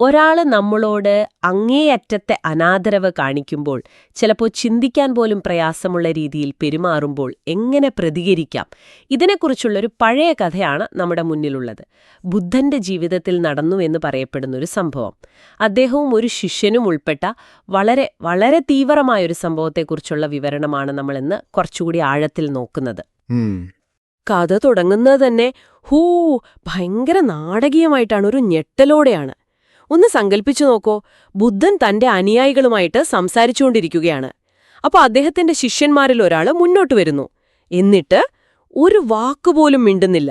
ഒരാൾ നമ്മളോട് അങ്ങേയറ്റത്തെ അനാദരവ് കാണിക്കുമ്പോൾ ചിലപ്പോൾ ചിന്തിക്കാൻ പോലും പ്രയാസമുള്ള രീതിയിൽ പെരുമാറുമ്പോൾ എങ്ങനെ പ്രതികരിക്കാം? ഇതിനെക്കുറിച്ചുള്ളൊരു പഴയ കഥയാണ് നമ്മുടെ മുന്നിലുള്ളത്. ബുദ്ധന്റെ ജീവിതത്തിൽ നടന്നു എന്ന് പറയപ്പെടുന്ന ഒരു സംഭവം. അദ്ദേഹവും ഒരു ശിഷ്യനും ഉൾപ്പെട്ട വളരെ വളരെ തീവ്രമായൊരു സംഭവത്തെക്കുറിച്ചുള്ള വിവരണമാണ് നമ്മളിന്ന് കുറച്ചുകൂടി ആഴത്തിൽ നോക്കുന്നത്. കഥ തുടങ്ങുന്നത് തന്നെ ഹൂ ഭയങ്കര നാടകീയമായിട്ടാണ് ഒരു ഞെട്ടലോടെയാണ്. ഒന്ന് സങ്കല്പിച്ചു നോക്കോ. ബുദ്ധൻ തന്റെ അനുയായികളുമായിട്ട് സംസാരിച്ചുകൊണ്ടിരിക്കുകയാണ്. അപ്പൊ അദ്ദേഹത്തിന്റെ ശിഷ്യന്മാരിൽ ഒരാൾ മുന്നോട്ട് വരുന്നു. എന്നിട്ട് ഒരു വാക്കുപോലും മിണ്ടുന്നില്ല.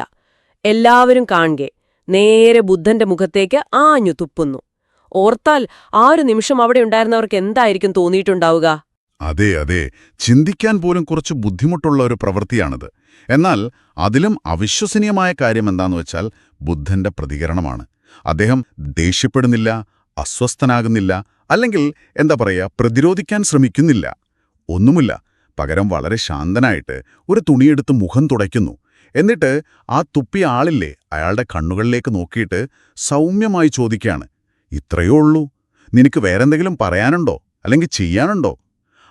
എല്ലാവരും കാണുകെ. നേരെ ബുദ്ധന്റെ മുഖത്തേക്ക് ആഞ്ഞു തുപ്പുന്നു. ഓർത്താൽ ആ ഒരു നിമിഷം അവിടെ ഉണ്ടായിരുന്നവർക്ക് എന്തായിരിക്കും തോന്നിയിട്ടുണ്ടാവുക? അതെ അതെ. ചിന്തിക്കാൻ പോലും കുറച്ച് ബുദ്ധിമുട്ടുള്ള ഒരു പ്രവൃത്തിയാണിത്. എന്നാൽ അതിലും അവിശ്വസനീയമായ കാര്യം എന്താന്ന് വെച്ചാൽ ബുദ്ധന്റെ പ്രതികരണമാണ്. അദ്ദേഹം ദേഷ്യപ്പെടുന്നില്ല അസ്വസ്ഥനാകുന്നില്ല അല്ലെങ്കിൽ എന്താ പറയുക പ്രതിരോധിക്കാൻ ശ്രമിക്കുന്നില്ല. ഒന്നുമില്ല പകരം വളരെ ശാന്തനായിട്ട് ഒരു തുണിയെടുത്ത് മുഖം തുടയ്ക്കുന്നു. എന്നിട്ട് ആ തുപ്പിയ ആളില്ലേ അയാളുടെ കണ്ണുകളിലേക്ക് നോക്കിയിട്ട് സൗമ്യമായി ചോദിക്കുകയാണ് ഇത്രയേ ഉള്ളൂ? നിനക്ക് വേറെന്തെങ്കിലും പറയാനുണ്ടോ? അല്ലെങ്കിൽ ചെയ്യാനുണ്ടോ?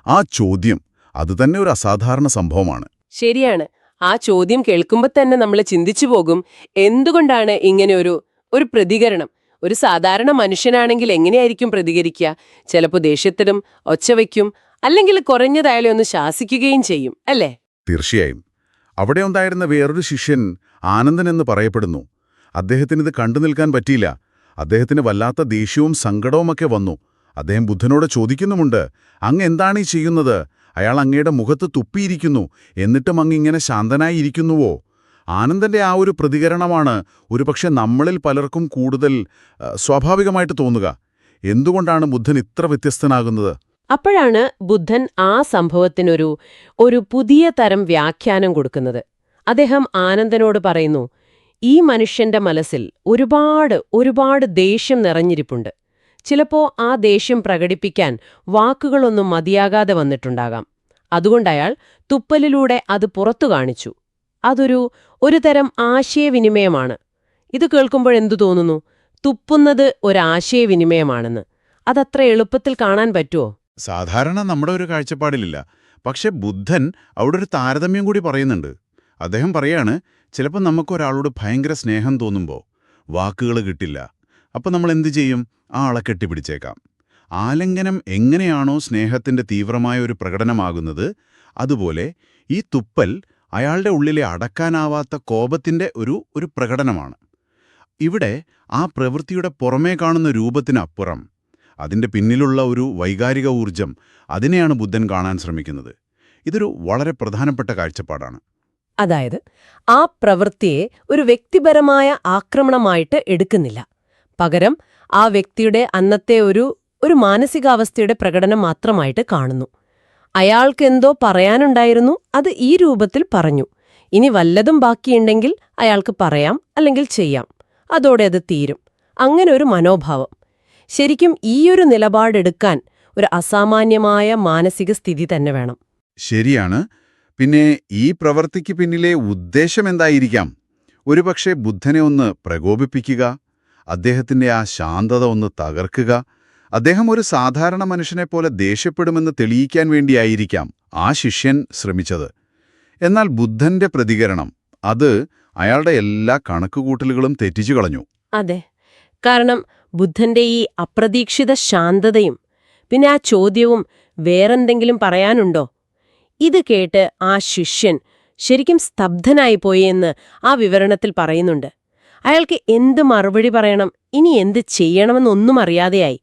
ആ ചോദ്യം അതുതന്നെ ഒരു അസാധാരണ സംഭവമാണ്. ശരിയാണ്. ആ ചോദ്യം കേൾക്കുമ്പോൾ തന്നെ നമ്മൾ ചിന്തിച്ചു പോകും എന്തുകൊണ്ടാണ് ഇങ്ങനെ ഒരു ഒരു പ്രതികരണം. ഒരു സാധാരണ മനുഷ്യനാണെങ്കിൽ എങ്ങനെയായിരിക്കും പ്രതികരിക്കുക? ചിലപ്പോൾ ദേഷ്യത്തിലും ഒച്ചവയ്ക്കും അല്ലെങ്കിൽ കുറഞ്ഞതായാലും ഒന്ന് ശാസിക്കുകയും ചെയ്യും അല്ലേ? തീർച്ചയായും. അവിടെ ഉണ്ടായിരുന്ന വേറൊരു ശിഷ്യൻ ആനന്ദൻ എന്ന് പറയപ്പെടുന്നു. അദ്ദേഹത്തിന് ഇത് കണ്ടു നിൽക്കാൻ പറ്റിയില്ല. അദ്ദേഹത്തിന് വല്ലാത്ത ദേഷ്യവും സങ്കടവുമൊക്കെ വന്നു. അദ്ദേഹം ബുദ്ധനോട് ചോദിക്കുന്നുമുണ്ട് അങ്ങ് എന്താണ് ഈ ചെയ്യുന്നത്? അയാൾ അങ്ങയുടെ മുഖത്ത് തുപ്പിയിരിക്കുന്നു. എന്നിട്ടും അങ്ങ് ഇങ്ങനെ ശാന്തനായി ഇരിക്കുന്നുവോ? ആനന്ദന്റെ ആ ഒരു പ്രതികരണമാണ് ഒരുപക്ഷെ നമ്മളിൽ പലർക്കും കൂടുതൽ സ്വാഭാവികമായിട്ട് തോന്നുക. എന്തുകൊണ്ടാണ് ബുദ്ധൻ ഇത്ര വ്യത്യസ്തനാകുന്നത്? അപ്പോഴാണ് ബുദ്ധൻ ആ സംഭവത്തിനൊരു ഒരു പുതിയ തരം വ്യാഖ്യാനം കൊടുക്കുന്നത്. അദ്ദേഹം ആനന്ദനോട് പറയുന്നു ഈ മനുഷ്യന്റെ മനസ്സിൽ ഒരുപാട് ഒരുപാട് ദേഷ്യം നിറഞ്ഞിരിപ്പുണ്ട്. ചിലപ്പോ ആ ദേഷ്യം പ്രകടിപ്പിക്കാൻ വാക്കുകളൊന്നും മതിയാകാതെ വന്നിട്ടുണ്ടാകാം. അതുകൊണ്ടയാൾ തുപ്പലിലൂടെ അത് പുറത്തു കാണിച്ചു. അതൊരു ഒരു തരം ആശയവിനിമയമാണ്. ഇത് കേൾക്കുമ്പോഴെന്തു തോന്നുന്നു? തുപ്പുന്നത് ഒരാശയവിനിമയമാണെന്ന്. അതത്ര എളുപ്പത്തിൽ കാണാൻ പറ്റുമോ സാധാരണ നമ്മുടെ ഒരു കാഴ്ചപ്പാടിലില്ല. പക്ഷെ ബുദ്ധൻ അവിടെ ഒരു താരതമ്യം കൂടി പറയുന്നുണ്ട്. അദ്ദേഹം പറയാണ് ചിലപ്പോൾ നമുക്കൊരാളോട് ഭയങ്കര സ്നേഹം തോന്നുമ്പോൾ വാക്കുകൾ കിട്ടില്ല. അപ്പോൾ നമ്മൾ എന്തു ചെയ്യും? ആ ആളെ കെട്ടിപ്പിടിച്ചേക്കാം. ആലിംഗനം എങ്ങനെയാണോ സ്നേഹത്തിന്റെ തീവ്രമായ ഒരു പ്രകടനമാകുന്നത് അതുപോലെ ഈ തുപ്പൽ അയാളുടെ ഉള്ളിലെ അടക്കാനാവാത്ത കോപത്തിന്റെ ഒരു ഒരു പ്രകടനമാണ്. ഇവിടെ ആ പ്രവൃത്തിയുടെ പുറമേ കാണുന്ന രൂപത്തിനപ്പുറം അതിന്റെ പിന്നിലുള്ള ഒരു വൈകാരിക ഊർജം അതിനെയാണ് ബുദ്ധൻ കാണാൻ ശ്രമിക്കുന്നത്. ഇതൊരു വളരെ പ്രധാനപ്പെട്ട കാഴ്ചപ്പാടാണ്. അതായത് ആ പ്രവൃത്തിയെ ഒരു വ്യക്തിപരമായ ആക്രമണമായിട്ട് എടുക്കുന്നില്ല. പകരം ആ വ്യക്തിയുടെ അന്നത്തെ ഒരു ഒരു മാനസികാവസ്ഥയുടെ പ്രകടനം മാത്രമായിട്ട് കാണുന്നു. അയാൾക്ക് എന്തോ പറയാനുണ്ടായിരുന്നു അത് ഈ രൂപത്തിൽ പറഞ്ഞു. ഇനി വല്ലതും ബാക്കിയുണ്ടെങ്കിൽ അയാൾക്ക് പറയാം അല്ലെങ്കിൽ ചെയ്യാം. അതോടെ അത് തീരും. അങ്ങനെ ഒരു മനോഭാവം. ശരിക്കും ഈയൊരു നിലപാടെടുക്കാൻ ഒരു അസാമാന്യമായ മാനസിക സ്ഥിതി തന്നെ വേണം. ശരിയാണ്. പിന്നെ ഈ പ്രവൃത്തിക്ക് പിന്നിലെ ഉദ്ദേശം എന്തായിരിക്കാം? ഒരുപക്ഷെ ബുദ്ധനെ ഒന്ന് പ്രകോപിപ്പിക്കുക അദ്ദേഹത്തിന്റെ ആ ശാന്തത ഒന്ന് തകർക്കുക അദ്ദേഹം ഒരു സാധാരണ മനുഷ്യനെപ്പോലെ ദേഷ്യപ്പെടുമെന്ന് തെളിയിക്കാൻ വേണ്ടിയായിരിക്കാം ആ ശിഷ്യൻ ശ്രമിച്ചത്. എന്നാൽ ബുദ്ധന്റെ പ്രതികരണം അത് അയാളുടെ എല്ലാ കണക്കുകൂട്ടലുകളും തെറ്റിച്ചു കളഞ്ഞു. അതെ. കാരണം ബുദ്ധന്റെ ഈ അപ്രതീക്ഷിത ശാന്തതയും പിന്നെ ആ ചോദ്യവും വേറെന്തെങ്കിലും പറയാനുണ്ടോ? ഇത് കേട്ട് ആ ശിഷ്യൻ ശരിക്കും സ്തബ്ധനായി പോയി എന്ന് ആ വിവരണത്തിൽ പറയുന്നുണ്ട്. അയാൾക്ക് എന്ത് മറുപടി പറയണം ഇനി എന്ത് ചെയ്യണമെന്നൊന്നും അറിയാതെയായി.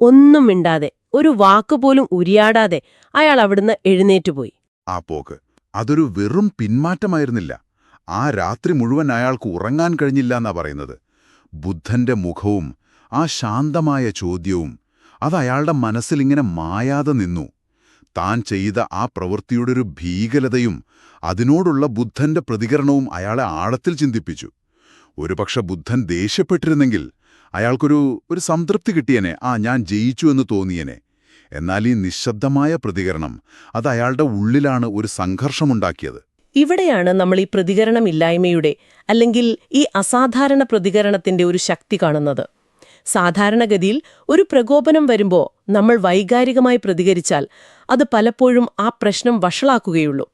ഒന്നും മിണ്ടാതെ ഒരു വാക്കുപോലും ഉരിയാടാതെ അയാൾ അവിടുന്ന് എഴുന്നേറ്റുപോയി ആ പോക്ക്. അതൊരു വെറും പിന്മാറ്റമായിരുന്നില്ല. ആ രാത്രി മുഴുവൻ അയാൾക്ക് ഉറങ്ങാൻ കഴിഞ്ഞില്ല എന്നാ പറയുന്നത്. ബുദ്ധന്റെ മുഖവും ആ ശാന്തമായ ചോദ്യവും അത് അയാളുടെ മനസ്സിലിങ്ങനെ മായാതെ നിന്നു. താൻ ചെയ്ത ആ പ്രവൃത്തിയുടെ ഒരു ഭീകരതയും അതിനോടുള്ള ബുദ്ധന്റെ പ്രതികരണവും അയാളെ ആഴത്തിൽ ചിന്തിപ്പിച്ചു. ഒരുപക്ഷെ ബുദ്ധൻ ദേഷ്യപ്പെട്ടിരുന്നെങ്കിൽ അയാൾക്കൊരു ഒരു സംതൃപ്തി കിട്ടിയനെ. ആ ഞാൻ ജയിച്ചു എന്ന് തോന്നിയനെ. എന്നാൽ ഈ നിശബ്ദമായ പ്രതികരണം അത് അയാളുടെ ഉള്ളിലാണ് ഒരു സംഘർഷമുണ്ടാക്കിയത്. ഇവിടെയാണ് നമ്മൾ ഈ പ്രതികരണമില്ലായ്മയുടെ അല്ലെങ്കിൽ ഈ അസാധാരണ പ്രതികരണത്തിന്റെ ഒരു ശക്തി കാണുന്നത്. സാധാരണഗതിയിൽ ഒരു പ്രകോപനം വരുമ്പോൾ നമ്മൾ വൈകാരികമായി പ്രതികരിച്ചാൽ അത് പലപ്പോഴും ആ പ്രശ്നം വഷളാക്കുകയുള്ളൂ.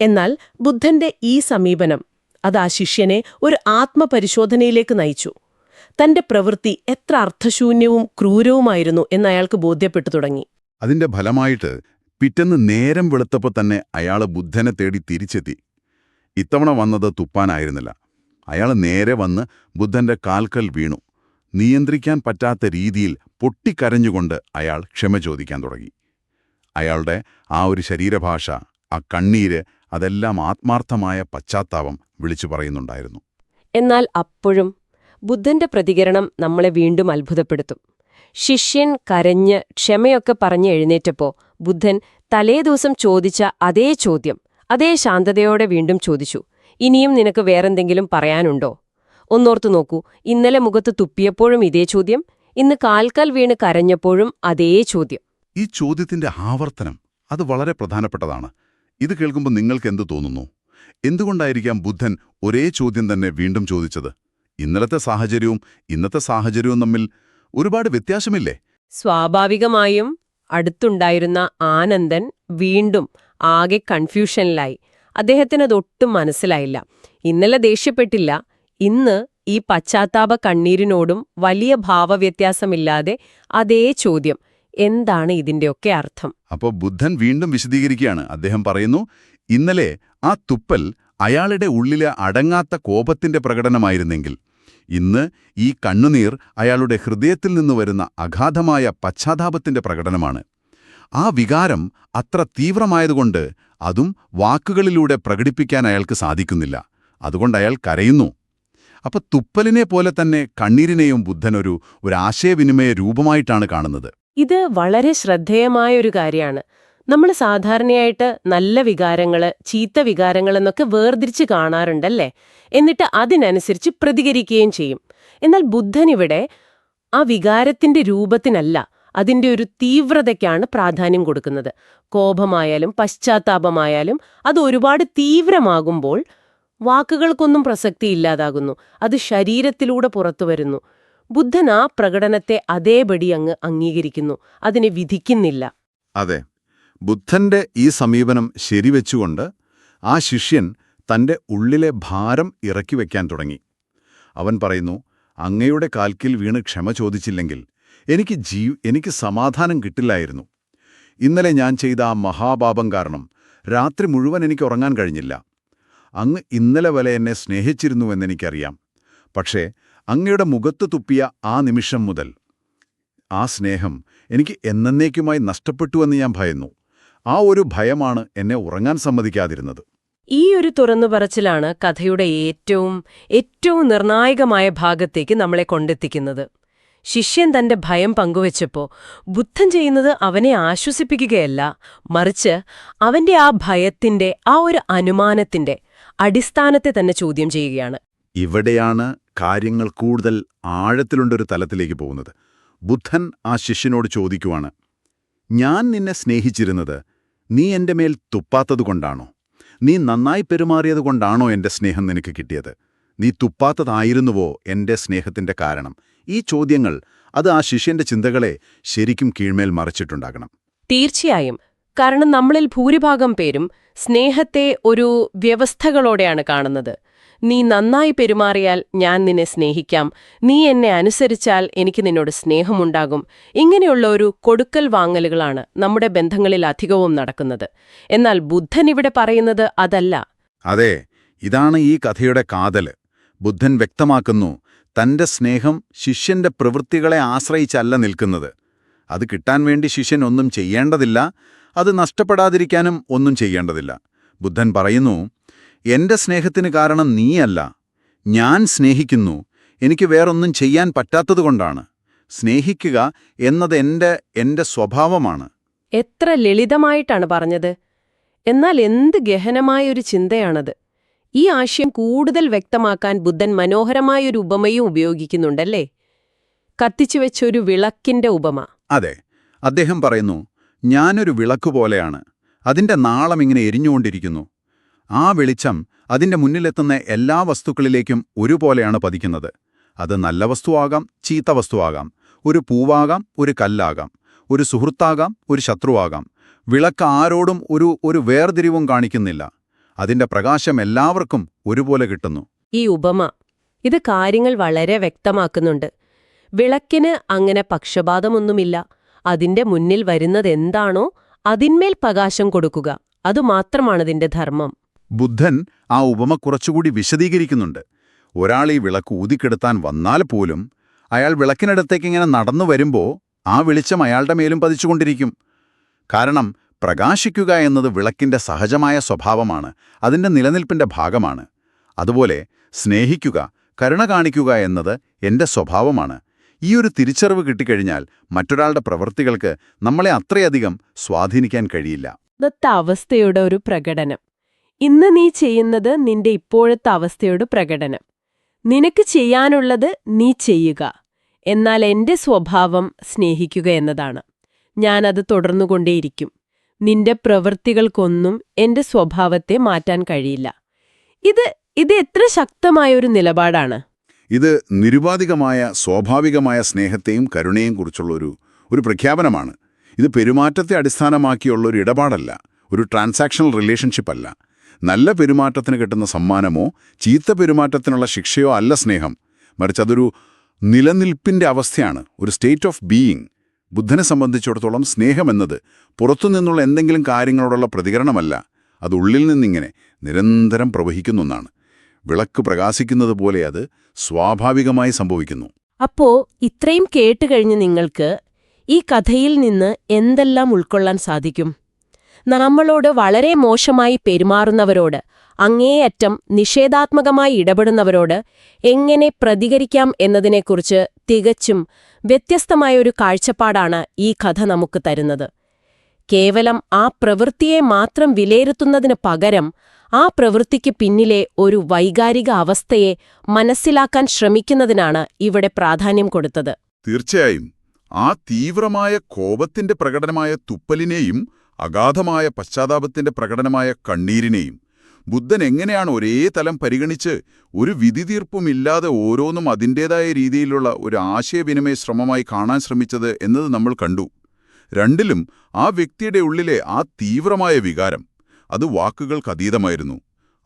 എന്നാൽ ബുദ്ധന്റെ ഈ സമീപനം അത് ആ ശിഷ്യനെ ഒരു ആത്മപരിശോധനയിലേക്ക് നയിച്ചു. തന്റെ പ്രവൃത്തി എത്ര അർത്ഥശൂന്യവും ക്രൂരവുമായിരുന്നു എന്ന് അയാൾക്ക് ബോധ്യപ്പെട്ടു തുടങ്ങി. അതിന്റെ ഫലമായിട്ട് പിറ്റേന്ന് നേരം വെളുത്തപ്പോൾ തന്നെ അയാൾ ബുദ്ധനെ തേടി തിരിച്ചെത്തി. ഇത്തവണ വന്നത് തുപ്പാനായിരുന്നില്ല. അയാൾ നേരെ വന്ന് ബുദ്ധന്റെ കാൽക്കൽ വീണു. നിയന്ത്രിക്കാൻ പറ്റാത്ത രീതിയിൽ പൊട്ടിക്കരഞ്ഞുകൊണ്ട് അയാൾ ക്ഷമ ചോദിക്കാൻ തുടങ്ങി. അയാളുടെ ആ ഒരു ശരീരഭാഷ ആ കണ്ണീര് അതെല്ലാം ആത്മാർത്ഥമായ പശ്ചാത്താപം വിളിച്ചു പറയുന്നുണ്ടായിരുന്നു. എന്നാൽ അപ്പോഴും ബുദ്ധന്റെ പ്രതികരണം നമ്മളെ വീണ്ടും അത്ഭുതപ്പെടുത്തും. ശിഷ്യൻ കരഞ്ഞ് ക്ഷമയൊക്കെ പറഞ്ഞ് എഴുന്നേറ്റപ്പോ ബുദ്ധൻ തലേദിവസം ചോദിച്ച അതേ ചോദ്യം അതേ ശാന്തതയോടെ വീണ്ടും ചോദിച്ചു ഇനിയും നിനക്ക് വേറെന്തെങ്കിലും പറയാനുണ്ടോ? ഒന്നോർത്തു നോക്കൂ ഇന്നലെ മുഖത്ത് തുപ്പിയപ്പോഴും ഇതേ ചോദ്യം ഇന്ന് കാൽക്കാൽ വീണ് കരഞ്ഞപ്പോഴും അതേ ചോദ്യം. ഈ ചോദ്യത്തിന്റെ ആവർത്തനം അത് വളരെ പ്രധാനപ്പെട്ടതാണ്. ഇത് കേൾക്കുമ്പോൾ നിങ്ങൾക്ക് എന്ത് തോന്നുന്നു? എന്തുകൊണ്ടായിരിക്കാം ബുദ്ധൻ ഒരേ ചോദ്യം തന്നെ വീണ്ടും ചോദിച്ചത്? ഇന്നലത്തെ സാഹചര്യവും ഇന്നത്തെ സാഹചര്യവും തമ്മിൽ ഒരുപാട് വ്യത്യാസമില്ലേ? സ്വാഭാവികമായും അടുത്തുണ്ടായിരുന്ന ആനന്ദൻ വീണ്ടും ആകെ കൺഫ്യൂഷനിലായി. അദ്ദേഹത്തിനതൊട്ടും മനസ്സിലായില്ല. ഇന്നലെ ദേഷ്യപ്പെട്ടില്ല. ഇന്ന് ഈ പശ്ചാത്താപ കണ്ണീരിനോടും വലിയ ഭാവവ്യത്യാസമില്ലാതെ അതേ ചോദ്യം എന്താണ് ഇതിന്റെയൊക്കെ അർത്ഥം? അപ്പോൾ ബുദ്ധൻ വീണ്ടും വിശദീകരിക്കുകയാണ്. അദ്ദേഹം പറയുന്നു ഇന്നലെ ആ തുപ്പൽ അയാളുടെ ഉള്ളിലെ അടങ്ങാത്ത കോപത്തിന്റെ പ്രകടനമായിരുന്നെങ്കിൽ ഇന്ന് ഈ കണ്ണുനീർ അയാളുടെ ഹൃദയത്തിൽ നിന്ന് വരുന്ന അഗാധമായ പശ്ചാത്താപത്തിന്റെ പ്രകടനമാണ്. ആ വികാരം അത്ര തീവ്രമായതുകൊണ്ട് അതും വാക്കുകളിലൂടെ പ്രകടിപ്പിക്കാൻ അയാൾക്ക് സാധിക്കുന്നില്ല. അതുകൊണ്ട് അയാൾ കരയുന്നു. അപ്പൊ തുപ്പലിനെ പോലെ തന്നെ കണ്ണീരിനെയും ബുദ്ധൻ ഒരു ഒരു ആശയവിനിമയ രൂപമായിട്ടാണ് കാണുന്നത്. ഇത് വളരെ ശ്രദ്ധേയമായ ഒരു കാര്യമാണ്. നമ്മൾ സാധാരണയായിട്ട് നല്ല വികാരങ്ങൾ ചീത്ത വികാരങ്ങളെന്നൊക്കെ വേർതിരിച്ച് കാണാറുണ്ടല്ലേ? എന്നിട്ട് അതിനനുസരിച്ച് പ്രതികരിക്കുകയും ചെയ്യും. എന്നാൽ ബുദ്ധൻ ഇവിടെ ആ വികാരത്തിന്റെ രൂപത്തിനല്ല അതിന്റെ ഒരു തീവ്രതയ്ക്കാണ് പ്രാധാന്യം കൊടുക്കുന്നത്. കോപമായാലും പശ്ചാത്താപമായാലും അത് ഒരുപാട് തീവ്രമാകുമ്പോൾ വാക്കുകൾക്കൊന്നും പ്രസക്തി ഇല്ലാതാകുന്നു. അത് ശരീരത്തിലൂടെ പുറത്തുവരുന്നു ബുദ്ധൻ ആ പ്രകടനത്തെ അതേപടി അങ്ങ് അംഗീകരിക്കുന്നു. അതിനെ വിധിക്കുന്നില്ല. അതെ. ബുദ്ധന്റെ ഈ സമീപനം ശരിവെച്ചുകൊണ്ട് ആ ശിഷ്യൻ തന്റെ ഉള്ളിലെ ഭാരം ഇറക്കി വയ്ക്കാൻ തുടങ്ങി. അവൻ പറയുന്നു അങ്ങയുടെ കാൽക്കിൽ വീണ് ക്ഷമ ചോദിച്ചില്ലെങ്കിൽ എനിക്ക് ജീവ് എനിക്ക് സമാധാനം കിട്ടില്ലായിരുന്നു. ഇന്നലെ ഞാൻ ചെയ്ത ആ മഹാപാപം കാരണം രാത്രി മുഴുവൻ എനിക്ക് ഉറങ്ങാൻ കഴിഞ്ഞില്ല. അങ്ങ് ഇന്നലെ വരെ എന്നെ സ്നേഹിച്ചിരുന്നുവെന്നെനിക്കറിയാം പക്ഷേ അങ്ങയുടെ മുഖത്ത് തുപ്പിയ ആ നിമിഷം മുതൽ ആ സ്നേഹം എനിക്ക് എന്നേക്കുമായി നഷ്ടപ്പെട്ടുവെന്ന് ഞാൻ ഭയന്നു. ആ ഒരു ഭയമാണ് എന്നെ ഉറങ്ങാൻ സമ്മതിക്കാതിരുന്നത്. ഈ ഒരു തുറന്നുപറച്ചിലാണ് കഥയുടെ ഏറ്റവും ഏറ്റവും നിർണായകമായ ഭാഗത്തേക്ക് നമ്മളെ കൊണ്ടെത്തിക്കുന്നത്. ശിഷ്യൻ തന്റെ ഭയം പങ്കുവച്ചപ്പോ ബുദ്ധൻ ചെയ്യുന്നത് അവനെ ആശ്വസിപ്പിക്കുകയല്ല മറിച്ച് അവന്റെ ആ ഭയത്തിന്റെ ആ ഒരു അനുമാനത്തിന്റെ അടിസ്ഥാനത്തെ തന്നെ ചോദ്യം ചെയ്യുകയാണ്. ഇവിടെയാണ് കാര്യങ്ങൾ കൂടുതൽ ആഴത്തിലുണ്ടൊരു തലത്തിലേക്ക് പോകുന്നത്. ബുദ്ധൻ ആ ശിഷ്യനോട് ചോദിക്കുവാണ് ഞാൻ നിന്നെ സ്നേഹിച്ചിരുന്നത് നീ എന്റെ മേൽ തുപ്പാത്തതുകൊണ്ടാണോ? നീ നന്നായി പെരുമാറിയതുകൊണ്ടാണോ എന്റെ സ്നേഹം നിനക്ക് കിട്ടിയത്? നീ തുപ്പാത്തതായിരുന്നുവോ എന്റെ സ്നേഹത്തിന്റെ കാരണം? ഈ ചോദ്യങ്ങൾ അത് ആ ശിഷ്യന്റെ ചിന്തകളെ ശരിക്കും കീഴ്മേൽ മറിച്ചിട്ടുണ്ടാകണം. തീർച്ചയായും. കാരണം നമ്മളിൽ ഭൂരിഭാഗം പേരും സ്നേഹത്തെ ഒരു വ്യവസ്ഥകളോടെയാണ് കാണുന്നത്. നീ നന്നായി പെരുമാറിയാൽ ഞാൻ നിന്നെ സ്നേഹിക്കാം. നീ എന്നെ അനുസരിച്ചാൽ എനിക്ക് നിന്നോട് സ്നേഹമുണ്ടാകും. ഇങ്ങനെയുള്ള ഒരു കൊടുക്കൽ വാങ്ങലുകളാണ് നമ്മുടെ ബന്ധങ്ങളിൽ അധികവും നടക്കുന്നത്. എന്നാൽ ബുദ്ധൻ ഇവിടെ പറയുന്നത് അതല്ല. അതെ ഇതാണ് ഈ കഥയുടെ കാതൽ. ബുദ്ധൻ വ്യക്തമാക്കുന്നു തന്റെ സ്നേഹം ശിഷ്യന്റെ പ്രവൃത്തികളെ ആശ്രയിച്ചല്ല നിൽക്കുന്നത്. അത് കിട്ടാൻ വേണ്ടി ശിഷ്യൻ ഒന്നും ചെയ്യേണ്ടതില്ല അത് നഷ്ടപ്പെടാതിരിക്കാനും ഒന്നും ചെയ്യേണ്ടതില്ല. ബുദ്ധൻ പറയുന്നു എന്റെ സ്നേഹത്തിന് കാരണം നീയല്ല. ഞാൻ സ്നേഹിക്കുന്നു. എനിക്ക് വേറൊന്നും ചെയ്യാൻ പറ്റാത്തതുകൊണ്ടാണ് സ്നേഹിക്കുക എന്നത് എന്റെ എന്റെ സ്വഭാവമാണ്. എത്ര ലളിതമായിട്ടാണ് പറഞ്ഞത്. എന്നാൽ എന്ത് ഗഹനമായൊരു ചിന്തയാണത്. ഈ ആശയം കൂടുതൽ വ്യക്തമാക്കാൻ ബുദ്ധൻ മനോഹരമായൊരു ഉപമയും ഉപയോഗിക്കുന്നുണ്ടല്ലേ? കത്തിച്ചുവെച്ചൊരു വിളക്കിന്റെ ഉപമ. അതെ അദ്ദേഹം പറയുന്നു ഞാനൊരു വിളക്ക് പോലെയാണ്. അതിന്റെ നാളം ഇങ്ങനെ എരിഞ്ഞുകൊണ്ടിരിക്കുന്നു. ആ വെളിച്ചം അതിന്റെ മുന്നിലെത്തുന്ന എല്ലാ വസ്തുക്കളിലേക്കും ഒരുപോലെയാണ് പതിക്കുന്നത്. അത് നല്ല വസ്തുവാകാം ചീത്ത വസ്തുവാകാം. ഒരു പൂവാകാം ഒരു കല്ലാകാം. ഒരു സുഹൃത്താകാം ഒരു ശത്രുവാകാം. വിളക്ക് ആരോടും ഒരു ഒരു വേർതിരിവും കാണിക്കുന്നില്ല. അതിന്റെ പ്രകാശം എല്ലാവർക്കും ഒരുപോലെ കിട്ടുന്നു. ഈ ഉപമ ഇത് കാര്യങ്ങൾ വളരെ വ്യക്തമാക്കുന്നുണ്ട്. വിളക്കിന് അങ്ങനെ പക്ഷപാതമൊന്നുമില്ല. അതിന്റെ മുന്നിൽ വരുന്നതെന്താണോ അതിന്മേൽ പ്രകാശം കൊടുക്കുക. അതുമാത്രമാണതിന്റെ ധർമ്മം. ബുദ്ധൻ ആ ഉപമ കുറച്ചുകൂടി വിശദീകരിക്കുന്നുണ്ട്. ഒരാൾ ഈ വിളക്ക് ഊതിക്കെടുത്താൻ വന്നാൽ പോലും അയാൾ വിളക്കിനടുത്തേക്ക് ഇങ്ങനെ നടന്നു വരുമ്പോൾ ആ വെളിച്ചം അയാളുടെ മേലും പതിച്ചുകൊണ്ടിരിക്കും. കാരണം പ്രകാശിക്കുക എന്നത് വിളക്കിന്റെ സഹജമായ സ്വഭാവമാണ് അതിന്റെ നിലനിൽപ്പിന്റെ ഭാഗമാണ്. അതുപോലെ സ്നേഹിക്കുക കരുണ കാണിക്കുക എന്നത് എന്റെ സ്വഭാവമാണ്. ഈ ഒരു തിരിച്ചറിവ് കിട്ടിക്കഴിഞ്ഞാൽ മറ്റൊരാളുടെ പ്രവൃത്തികൾക്ക് നമ്മളെ അത്രയധികം സ്വാധീനിക്കാൻ കഴിയില്ല. അവസ്ഥയുടെ ഒരു പ്രകടനം. ഇന്ന് നീ ചെയ്യുന്നത് നിന്റെ ഇപ്പോഴത്തെ അവസ്ഥയോട് പ്രകടനം. നിനക്ക് ചെയ്യാനുള്ളത് നീ ചെയ്യുക. എന്നാൽ എന്റെ സ്വഭാവം സ്നേഹിക്കുക എന്നതാണ്. ഞാനത് തുടർന്നുകൊണ്ടേയിരിക്കും. നിന്റെ പ്രവൃത്തികൾക്കൊന്നും എന്റെ സ്വഭാവത്തെ മാറ്റാൻ കഴിയില്ല. ഇത് ഇത് എത്ര ശക്തമായ ഒരു നിലപാടാണ്. ഇത് നിരുപാധികമായ സ്വാഭാവികമായ സ്നേഹത്തെയും കരുണയും കുറിച്ചുള്ള ഒരു ഒരു പ്രഖ്യാപനമാണ്. ഇത് പെരുമാറ്റത്തെ അടിസ്ഥാനമാക്കിയുള്ള ഒരു ഇടപാടല്ല. ഒരു ട്രാൻസാക്ഷണൽ റിലേഷൻഷിപ്പ് അല്ല. നല്ല പെരുമാറ്റത്തിന് കിട്ടുന്ന സമ്മാനമോ ചീത്ത പെരുമാറ്റത്തിനുള്ള ശിക്ഷയോ അല്ല സ്നേഹം. മറിച്ച് അതൊരു നിലനിൽപ്പിന്റെ അവസ്ഥയാണ് ഒരു സ്റ്റേറ്റ് ഓഫ് ബീയിങ് ബുദ്ധനെ സംബന്ധിച്ചിടത്തോളം സ്നേഹമെന്നത് പുറത്തുനിന്നുള്ള എന്തെങ്കിലും കാര്യങ്ങളോടുള്ള പ്രതികരണമല്ല അത് ഉള്ളിൽ നിന്നിങ്ങനെ നിരന്തരം പ്രവഹിക്കുന്ന ഒന്നാണ്. വിളക്ക് പ്രകാശിക്കുന്നത് പോലെ അത് സ്വാഭാവികമായി സംഭവിക്കുന്നു. അപ്പോ ഇത്രയും കേട്ടുകഴിഞ്ഞ് നിങ്ങൾക്ക് ഈ കഥയിൽ നിന്ന് എന്തെല്ലാം ഉൾക്കൊള്ളാൻ സാധിക്കും? നമ്മളോട് വളരെ മോശമായി പെരുമാറുന്നവരോട് അങ്ങേയറ്റം നിഷേധാത്മകമായി ഇടപെടുന്നവരോട് എങ്ങനെ പ്രതികരിക്കാം എന്നതിനെക്കുറിച്ച് തികച്ചും വ്യത്യസ്തമായൊരു കാഴ്ചപ്പാടാണ് ഈ കഥ നമുക്ക് തരുന്നത്. കേവലം ആ പ്രവൃത്തിയെ മാത്രം വിലയിരുത്തുന്നതിന് പകരം ആ പ്രവൃത്തിക്ക് പിന്നിലെ ഒരു വൈകാരിക അവസ്ഥയെ മനസ്സിലാക്കാൻ ശ്രമിക്കുന്നതിനാണ് ഇവിടെ പ്രാധാന്യം കൊടുത്തത്. തീർച്ചയായും ആ തീവ്രമായ കോപത്തിന്റെ പ്രകടനമായ തുപ്പലിനെയും അഗാധമായ പശ്ചാത്താപത്തിന്റെ പ്രകടനമായ കണ്ണീരിനെയും ബുദ്ധൻ എങ്ങനെയാണ് ഒരേ തലം പരിഗണിച്ച് ഒരു വിധിതീർപ്പുമില്ലാതെ ഓരോന്നും അതിന്റേതായ രീതിയിലുള്ള ഒരു ആശയവിനിമയ ശ്രമമായി കാണാൻ ശ്രമിച്ചത് എന്നത് നമ്മൾ കണ്ടു. രണ്ടിലും ആ വ്യക്തിയുടെ ഉള്ളിലെ ആ തീവ്രമായ വികാരം അത് വാക്കുകൾക്കതീതമായിരുന്നു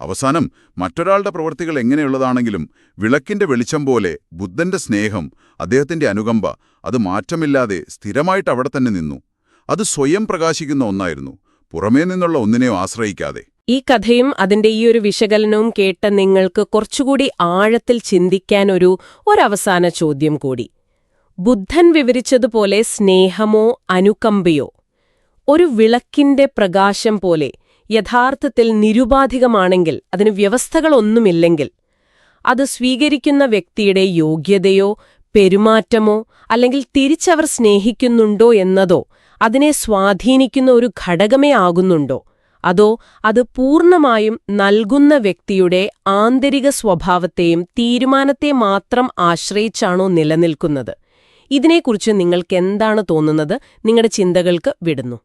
അവസാനം മറ്റൊരാളുടെ പ്രവൃത്തികൾ എങ്ങനെയുള്ളതാണെങ്കിലും വിളക്കിന്റെ വെളിച്ചം പോലെ ബുദ്ധന്റെ സ്നേഹം അദ്ദേഹത്തിന്റെ അനുകമ്പ അത് മാറ്റമില്ലാതെ സ്ഥിരമായിട്ട് അവിടെ തന്നെ നിന്നു. അത് സ്വയം പ്രകാശിക്കുന്ന ഒന്നായിരുന്നു. പുറമേ നിന്നുള്ള ഒന്നിനെയോ ആശ്രയിക്കാതെ. ഈ കഥയും അതിന്റെ ഈ ഒരു വിശകലനവും കേട്ട നിങ്ങൾക്ക് കുറച്ചുകൂടി ആഴത്തിൽ ചിന്തിക്കാൻ ഒരു ഒരവസാന ചോദ്യം കൂടി. ബുദ്ധൻ വിവരിച്ചതുപോലെ സ്നേഹമോ അനുകമ്പയോ? ഒരു വിളക്കിന്റെ പ്രകാശം പോലെ യഥാർത്ഥത്തിൽ നിരുപാധികമാണെങ്കിൽ അതിന് വ്യവസ്ഥകളൊന്നുമില്ലെങ്കിൽ അത് സ്വീകരിക്കുന്ന വ്യക്തിയുടെ യോഗ്യതയോ പെരുമാറ്റമോ അല്ലെങ്കിൽ തിരിച്ചവർ സ്നേഹിക്കുന്നുണ്ടോ എന്നതോ അതിനെ സ്വാധീനിക്കുന്ന ഒരു ഘടകമേ ആകുന്നുണ്ടോ? അതോ അത് പൂർണമായും നൽകുന്ന വ്യക്തിയുടെ ആന്തരിക സ്വഭാവത്തെയും തീരുമാനത്തെ മാത്രം ആശ്രയിച്ചാണോ നിലനിൽക്കുന്നത്? ഇതിനെക്കുറിച്ച് നിങ്ങൾക്ക് എന്താണ് തോന്നുന്നത്? നിങ്ങളുടെ ചിന്തകൾക്ക് വിടുന്നു.